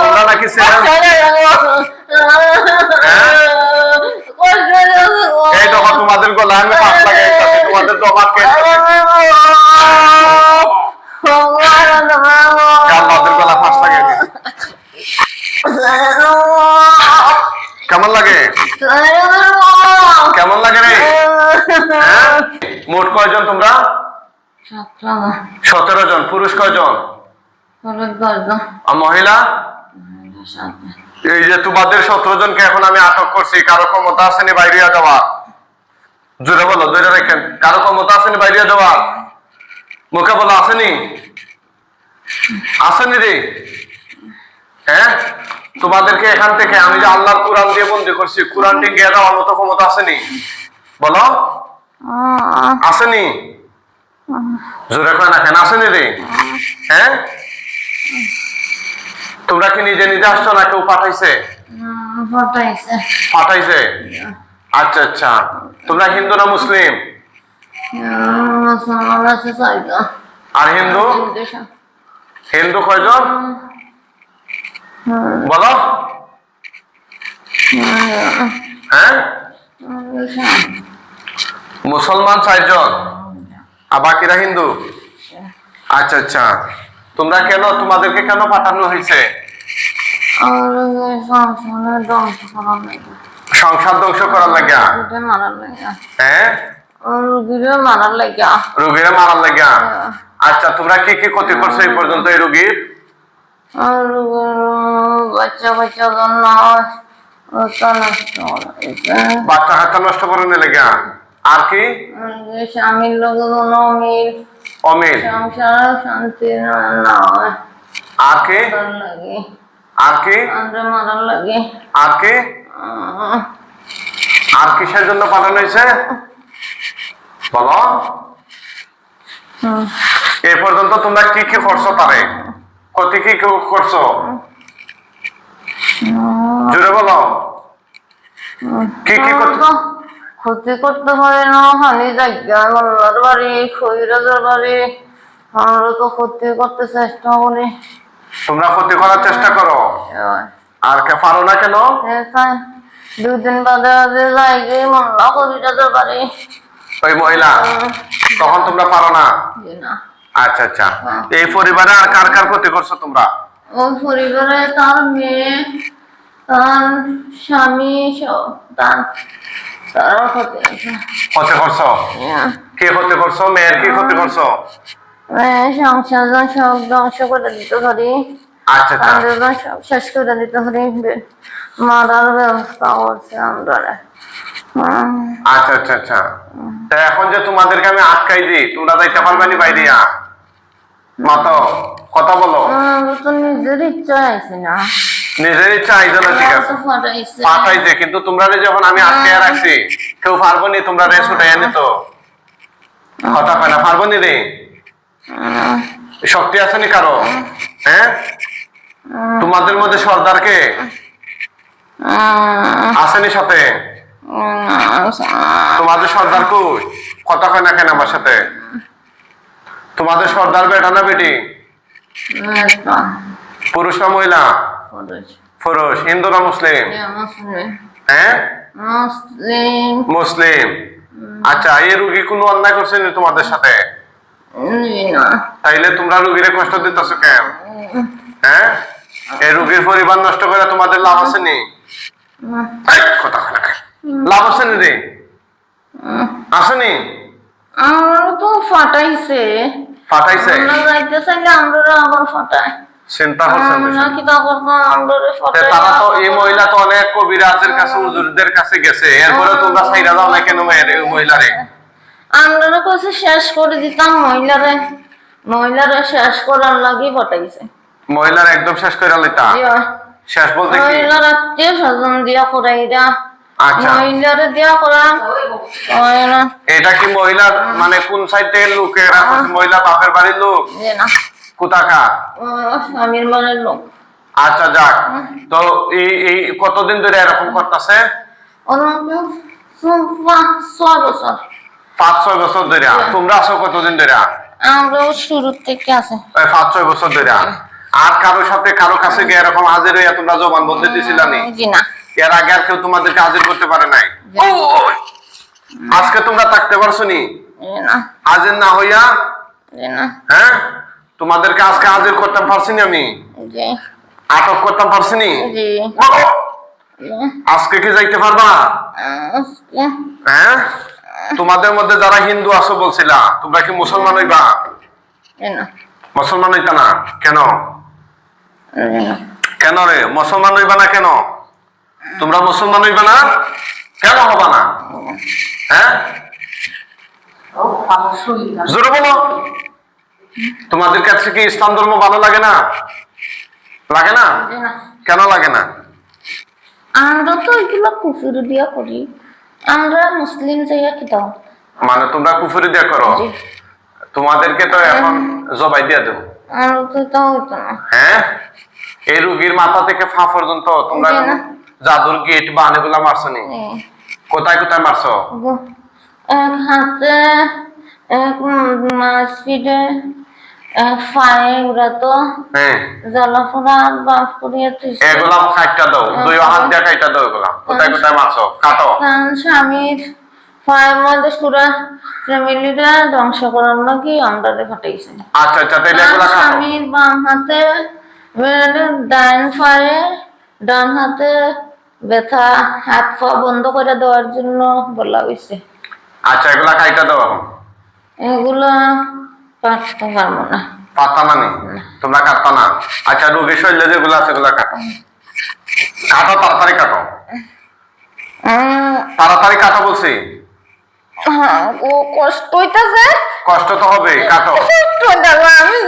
তোমরা নাকি ছেলে এই দেখো তোমাদের গলা আমি লাগাই তোমাদের জমা কে আমাদের গলা ফাঁস লাগাই দিছি। কেমন লাগে? কেমন লাগে রে? হ্যাঁ? মোট কয়জন তোমরা? সতেরো জন পুরুষ কয়জন? মহিলা? এই যে তোমাদের সতেরো জনকে এখন আমি আটক করছি কারও ক্ষমতা আসেনি বাইরে যাওয়া জোরে বলো জোরে রেখেন। কারও ক্ষমতা আসেনি বাইরে যাওয়া মুখে বলো আসেনি আসেনি রে? হ্যাঁ? তোমাদেরকে এখান থেকে আমি যে আল্লাহর কোরআন দিয়ে বন্দি করছি কোরআনটি গিয়ে দেওয়ার মতো ক্ষমতা আসেনি বলো। আসেনি জোরে কয় না কেন? আসেনি রে? হ্যাঁ? তোমরা কি নিজে নিজে আসছো না কেউ পাঠাইছে? পাঠাইছে। আচ্ছা আচ্ছা। তোমরা হিন্দু না মুসলিম? আর হিন্দু? হিন্দু কয়জন? বলো। হ্যাঁ? মুসলমান চারজন। আর বাকিরা হিন্দু? আচ্ছা আচ্ছা। তোমরা কেন তোমাদেরকে কেন পাঠানো হয়েছে? সংসার ধ্বংস করার লাগিয়া। হ্যাঁ? রুগীরে মারার লাগিয়া। আচ্ছা তোমরা কি কি ক্ষতি করছ এই পর্যন্ত এই রোগীর? বাচ্চা জন্য বাচ্চা হাতে নষ্ট করার লাগিয়া আর কি? স্বামীর লোক অমিল। সংসার শান্তি না। হয় আর লাগে। আর কি? মারার লাগে। আর আর কিসের জন্য পাঠানো হয়েছে? বলো। এ পর্যন্ত তোমরা কি কি করছ তারে? ক্ষতি কি করছ? জুড়ে বলো। কি কি তো। ক্ষতি করতে পারে না হানি জায়গা মোল্লার বাড়ি খৈরাজের বাড়ি। আমরা তো ক্ষতি করতে চেষ্টা করি। তোমরা ক্ষতি করার চেষ্টা করো। আর কে পারো না কেন? দুদিন বাদে বাদে যাই গিয়ে মোল্লা খৈরাজের বাড়ি। ওই মহিলা তখন তোমরা পারো না? আচ্ছা আচ্ছা। এই পরিবারে আর কার কার ক্ষতি করছ তোমরা? ওই পরিবারে তার মেয়ে তার স্বামী সব তার তারা ক্ষতি করছ? কি ক্ষতি করছ? মেয়ের কি ক্ষতি করছ? সংসার সব ধ্বংস করে দিতে পারি আচ্ছা আচ্ছা। সব শেষ করে দিতে পারি মারার ব্যবস্থা করছে আমরা আচ্ছা আচ্ছা আচ্ছা। তা এখন যে তোমাদেরকে আমি আটকাই দিই তোমরা যাইতে পারবে নি বাইরে মাতো কথা বলো। তো নিজের ইচ্ছা আছে না। নিজের ইচ্ছা জন্য ঠিক আছে। পাঠাইছে কিন্তু তোমরা যখন আমি আটকে রাখছি কেউ পারব নি তোমরা রেস উঠাই আনি তো কথা কয় না পারব নি রে শক্তি আছে নি কারও? হ্যাঁ। তোমাদের মধ্যে সর্দারকে? উম, আসেনি সাথে? তোমাদের সর্দার কই? কথা কয় না কেন আমার সাথে? তোমাদের সর্দার বেটা না বেটি। পুরুষ না মহিলা? পুরুষ হিন্দু না মুসলিম? মুসলিম। হ্যাঁ? মুসলিম। মুসলিম। আচ্ছা এই রুগী কোনো অন্যায় করছে তোমাদের সাথে? তাইলে তোমরা রুগীরে কষ্ট দিতেছো কেন? হ্যাঁ? এই রুগীর পরিবার নষ্ট করে তোমাদের লাভ আছে নি? কথা? লাভ আছে নি রে? আসেনি আমরা তো ফাটাইছে। পাঠাইছে আমরা যাইতে চাইলে আমরা আবার ফাটাই চিন্তা করছেন আমরা কি তা করব আমরা তে ফাটাই তারা তো এই মহিলা তো অনেক কবিরাজের কাছে হুজুরদের কাছে গেছে। এরপরে তোমরা ছাইরা দাও না কেন মহিলারে? আমরা কাছে শেষ করে দিতাম মহিলারে। মহিলারে শেষ করার লাগি ফাটাইছে মহিলার একদম শেষ করে লইতা? শেষ বলতে কি? মহিলার আত্মীয় স্বজন দিয়া আচ্ছা। মহিলারে দিয়া করা এটা কি মহিলা মানে কোন সাইড থেকে লোক মহিলা বাপের বাড়ির লোক? না। কোথাকা স্বামীর বাড়ির লোক। আচ্ছা যাক। তো এই এই কতদিন ধরে এরকম করতেছে? পাঁচ ছয় বছর। ধরে। তোমরা আছো কতদিন ধরে? আমরা শুরু থেকে আছে। পাঁচ ছয় বছর ধরে। আর কারোর সাথে কারও কাছে গিয়ে এরকম হাজির হইয়া তোমরা জবান বলতে দিছিলা নি? এর আগে আর কেউ তোমাদেরকে হাজির করতে পারে নাই? আজকে তোমরা থাকতে পারছ নি? হাজির না হইয়া? হ্যাঁ? তোমাদেরকে আজকে হাজির করতে পারছি না আমি? আটক করতে পারছি নি? জি। বলো, জি। আজকে কি যাইতে পারবা? হ্যাঁ? তোমাদের মধ্যে যারা হিন্দু আছো বলছিলা তোমরা কি মুসলমান হইবা? মুসলমান হইতা না। কেন? কেন রে? মুসলমান হইবা না কেন? তোমরা মুসলমান হইবা না? কেন হবা না? হ্যাঁ? জোরে বলো। তোমাদের কাছে কি ইসলাম ধর্ম ভালো লাগে না? লাগে না? কেন লাগে না? আমরা তো এগুলো কুফুর দিয়া করি। আমরা মুসলিম যাইয়া কি দাও? মানে তোমরা কুফুরি দিয়ে করো? তোমাদেরকে তো এখন জবাই দিয়ে দেবো। হ্যাঁ? এই রুগীর মাথা থেকে ফা পর্যন্ত তোমরা জাদুর গেট বা আনেগুলা মারছো নি? কোথায় কোথায় মারছো? এক হাতে এক মাছ তো হ্যাঁ। জলাফোড়া বাপ এগুলা কাইটা দাও। দুই হাত দিয়ে কাইটা দাও এগুলা কোথায় কোথায় মারছো কাটো স্বামীর পায়ের মধ্যে পুরা ফ্যামিলিটা ধ্বংস করার নাকি আমরারে ফাটাইছে। আচ্ছা আচ্ছা তাইলে এগুলা কাটো স্বামীর বাম হাতে মানে ডান হাতে ব্যথা হাত পা বন্ধ করে দেওয়ার জন্য বলা হয়েছে আচ্ছা এগুলা দাও এগুলা কাটতে পারব না। পাতা না তোমরা কাটতা না? আচ্ছা যেগুলো আছে কাটো। কাটো তাড়াতাড়ি কাটো। উম, তাড়াতাড়ি কাটো বলছি। হ্যাঁ, ও কষ্ট হইতাছে। কষ্ট তো হবে কাটো। আমি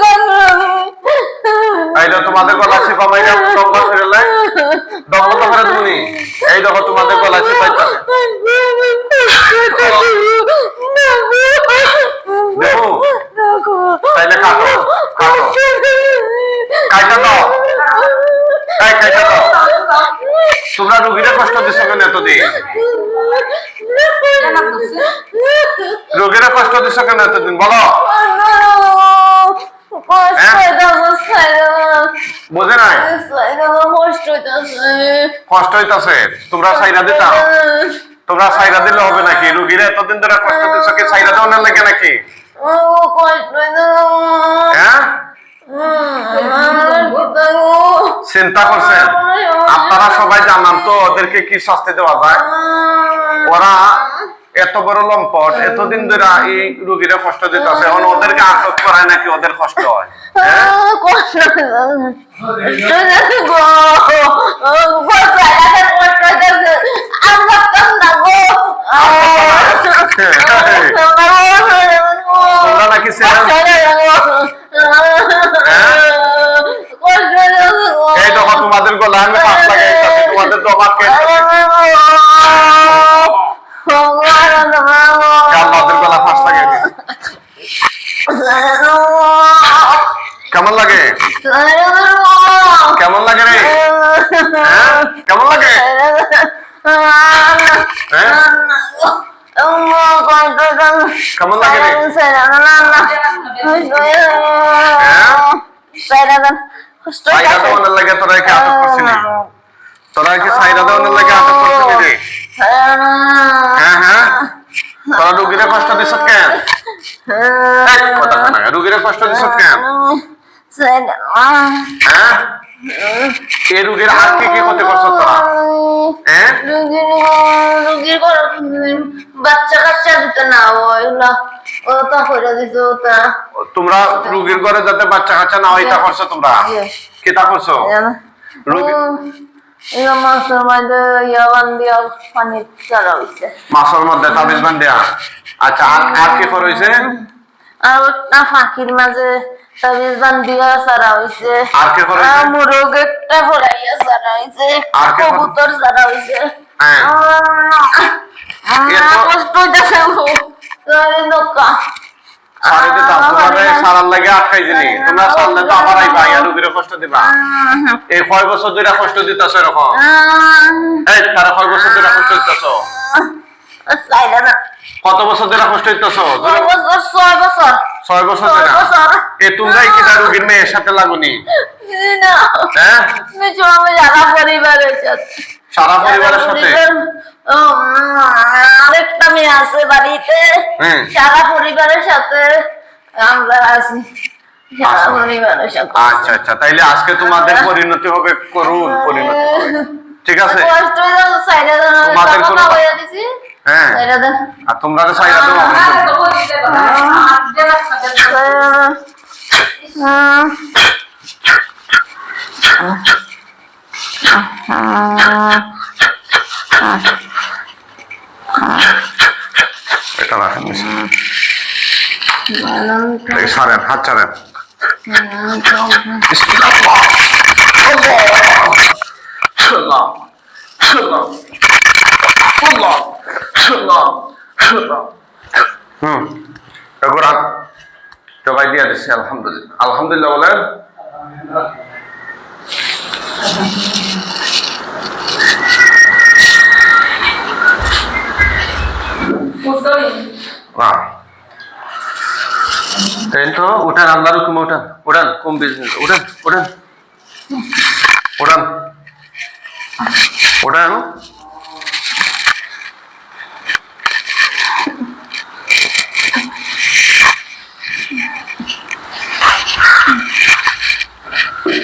জানি। এই দেখো তোমাদের গলা চিপা মাইরা দম্বা ফিরে লাই। দম্বা তো ফেরে তুমি এই দেখো তোমাদের গলা কাইটা দাও। এই কাইটা দাও। তোমরা রুগীরা কষ্ট দিছো কেন এতদিন? রোগীরা কষ্ট দিচ্ছ কেন এতদিন? বলো। বোঝে নাই কষ্ট হইতাছে। তোমরা সাইরা দিতা তোমরা সাইরা দিলে হবে নাকি রুগীরা এতদিন ধরে কষ্ট দিচ্ছ কি সাইরা দেওয়া না লাগে নাকি। হ্যাঁ। চিন্তা করছেন আপনারা সবাই জানান তো ওদেরকে কি শাস্তি দেওয়া যায় ওরা এত বড় লম্পট এতদিন ধরে এই রুগীরা কষ্ট দিতেছে এখন ওদেরকে আটক করায় নাকি ওদের কষ্ট হয়? হ্যাঁ। আহ, তোমরা নাকি এই দেখো তোমাদের গলা আমি পাঁচ লাগাইতেছি তোমাদের কেটে আমাদের গলা ফাঁস লাগাই দিছি। কেমন লাগে কেমন লাগে রে হ্যাঁ কেমন লাগে হ্যাঁ কেমন লাগে রে সাইরা দেওয়ানোর লাগে তোরা কি আটক করছিলি তোরা কি সাইরা দেওয়ানোর লাগে আটক করছিলি রে হ্যাঁ হ্যাঁ তোরা রুগীরা কষ্ট দিছ কেন কথা না, রুগীরা কষ্ট দিছ কেন হ্যাঁ এই রুগীর আর কি কি ক্ষতি করছ তোরা। হ্যাঁ? রুগীর রুগীর বাচ্চা কাচ্চা দিতে না ওইগুলা ওটা করে দিছে ওটা। তোমরা রুগীর ঘরে যাতে বাচ্চা কাচ্চা না হয় তা করছ তোমরা. করছ? রুগী মধ্যে ইয়া বান্দিয়া পানি চারা হইছে। মাছের মধ্যে তাবিজ আচ্ছা আর আর কি করে হইছে? ওটা ফাঁকির মাঝে তাবিজ বান্দিয়া চারা হইছে। মুরগ একটা হইছে? কবুতর হইছে। হ্যাঁ। কষ্ট হইতেছে নৌকা। সারি দিতাম তোমাদের সারার লাগে আটকাই দিলি তোমরা সারলে তো আবার আইবা রুগীর কষ্ট দিবা। এই কয় বছর ধরে কষ্ট দিতেছ এরকম? এই তারা কয় বছর ধরে কষ্ট দিতেছ? না। কত বছর ধরে কষ্ট হইতেছ? ছয় বছর ছয় বছর। ধরে? এ তোমরাই কি তার রুগীর মেয়ের সাথে লাগুনি? হ্যাঁ? সারা পরিবারের সাথে। সারা পরিবারের সাথে? আরেকটা মেয়ে আছে বাড়িতে। সারা পরিবারের সাথে আমরা আছি। আচ্ছা। আচ্ছা আচ্ছা। তাইলে আজকে তোমাদের পরিণতি হবে করুন পরিণতি ঠিক আছে? হয়ে তোমাদের কোনো- হ্যাঁ সাইডে দেন। আর তোমরা তো চাইয়া দেবো আহ, আহ, এটা রাখেন নিচে। আনন্দ, এই ছাড়েন হাত ছাড়েন আনন্দ। সালাম সালাম আল্লাহ সালাম সালাম হুম। কোরআন জবাই দিয়ে দিচ্ছি আলহামদুলিল্লাহ। আলহামদুলিল্লাহ বলেন। তাই তো, উঠান আল্লাহর হুকুমে উঠান। উঠান কম বিজনেস উঠান উঠান। উঠান। উঠান।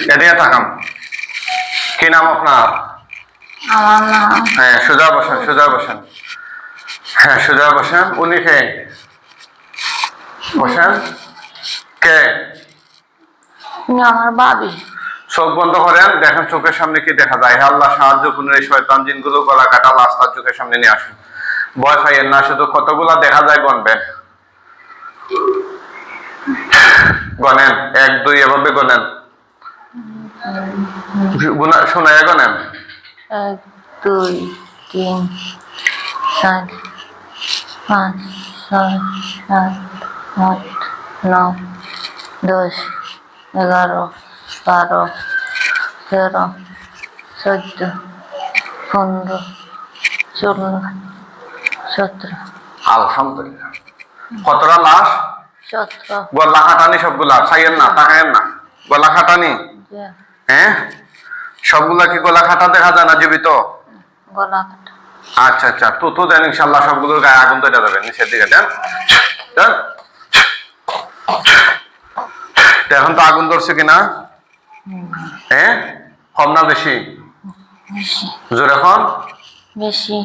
এদিকে তাকান কি নাম আপনার? হ্যাঁ সোজা বসেন সোজা বসেন। হ্যাঁ সোজা বসেন। উনি কে? বসেন। কে? আমার বাবি চোখ বন্ধ করেন দেখেন চোখের সামনে কি দেখা যায়। আল্লাহ সাহায্য করুন এই শয়তান জিনগুলো গলা কাটা লাশ তার চোখের সামনে নিয়ে আসুন। ভয় পাইয়েন না শুধু কতগুলা দেখা যায় গনবেন গনেন এক দুই এভাবে গুনা- শোনায় গনেন এক দুই তিন চার পাঁচ ছয় সাত আট নয় দশ এগারো বারো তেরো চোদ্দ পনেরো ষোলো সতেরো আলহামদুলিল্লাহ কতটা লাশ সতেরো গলা খাটানি সবগুলা চাইয়েন না তাকায়েন না গলা খাটানি হ্যাঁ? সবগুলা কি গলা খাটা দেখা যায় না জীবিত? গলা কাটা আচ্ছা আচ্ছা। তো তো দেন ইনশাল্লাহ সবগুলোর গায়ে আগুন ধরে যাবে নিচের দিকে। দেন। এখন তো আগুন ধরছে কিনা? হ্যাঁ? কম না বেশি? জোর এখন বেশি।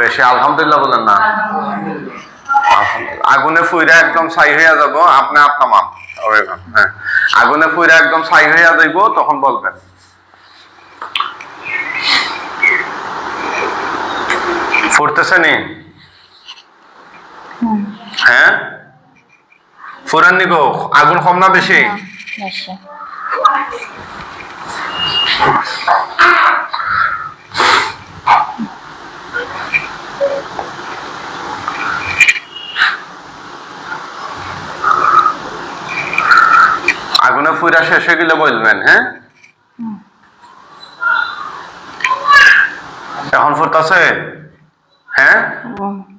বেশি আলহামদুলিল্লাহ বলেন না। আগুনে ফুইরা একদম ছাই হইয়া যাব আপনি আপনার মাপ। হ্যাঁ আগুনে ফুইরা একদম ছাই হইয়া যাইব তখন বলবেন। ফুটতেছে নি? হ্যাঁ? ফুরান নি গো আগুন কম না বেশি? বেশি। ফুইরা শেষ হয়ে গেলে বলবেন হ্যাঁ? এখন ফুটতেছে হ্যাঁ?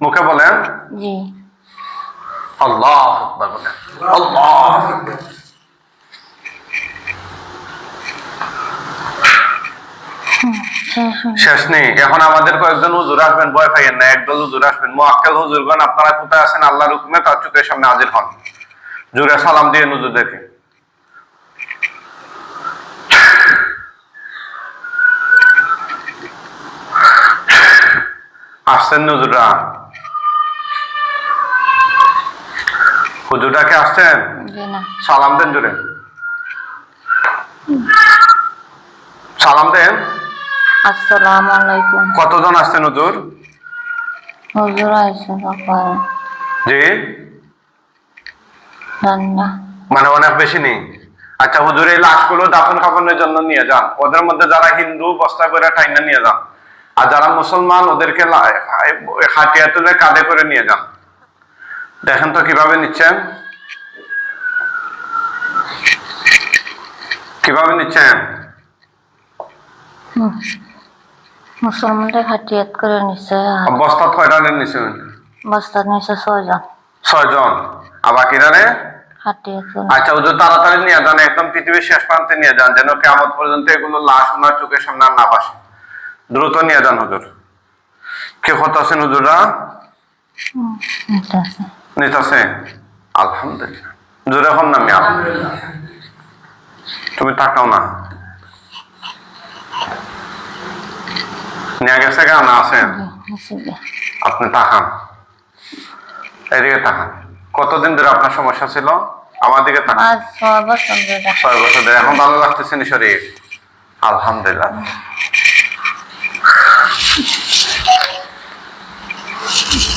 মুখে বলেন। আল্লাহ বলেন। আল্লাহ শেষ নেই। এখন আমাদের কয়েকজন হুজুর আসবেন ভয় পাইয়েন না। একদল হুজুর আসবেন। মোয়াক্কেল হুজুরগণ আপনারা কোথায় আছেন? আল্লাহর হুকুমে তার চোখের সামনে হাজির হন। জুড়ে সালাম দিয়ে হুজুরদেরকে আসছেন হুজুররা হুজুররা কে আসছেন? সালাম দেন জুড়ে সালাম দেন। আসসালামু আলাইকুম। কতজন আসছেন হুজুর? হুজুর আইসা সকাল। জি। মানে অনেক বেশি নেই। আচ্ছা হুজুর এই লাশগুলো দাফন কাফনের জন্য নিয়ে যান। ওদের মধ্যে যারা হিন্দু বস্তা করে টাইনা নিয়ে যান। আর যারা মুসলমান ওদেরকে হাতিয়া তুলে কাঁধে করে নিয়ে যান। দেখেন তো কীভাবে নিচ্ছেন? কীভাবে নিচ্ছেন? মুসলমানরা হাটিয়াত করে নিছে বস্তা কয়টা নিচ্ছেন বস্তার নিচে ছয়জন। ছয়জন। আর বাকিরা রে? আচ্ছা ওদের তাড়াতাড়ি নিয়ে যান একদম পৃথিবীর শেষ প্রান্তে নিয়ে যান যেন কেমন পর্যন্ত এগুলো লাশ ওনার চোখের সামনে আর না পাসে দ্রুত নিয়ে যান হুজুর। কে কত আছেন হুজুরা আছে। নিতাছে আলহামদুলিল্লাহ। জোরে হন না মিয়া তুমি তাকাও না। নিয়ে গেছে গা না আছেন আপনি তাকান। এদিকে তাকান। কতদিন ধরে আপনার সমস্যা ছিল? আমার দিকে তাকান। ছয় বছর ধরে। ছয় বছর ধরে। এখন ভালো লাগতেছে নি শরীর? আলহামদুলিল্লাহ। Thank you.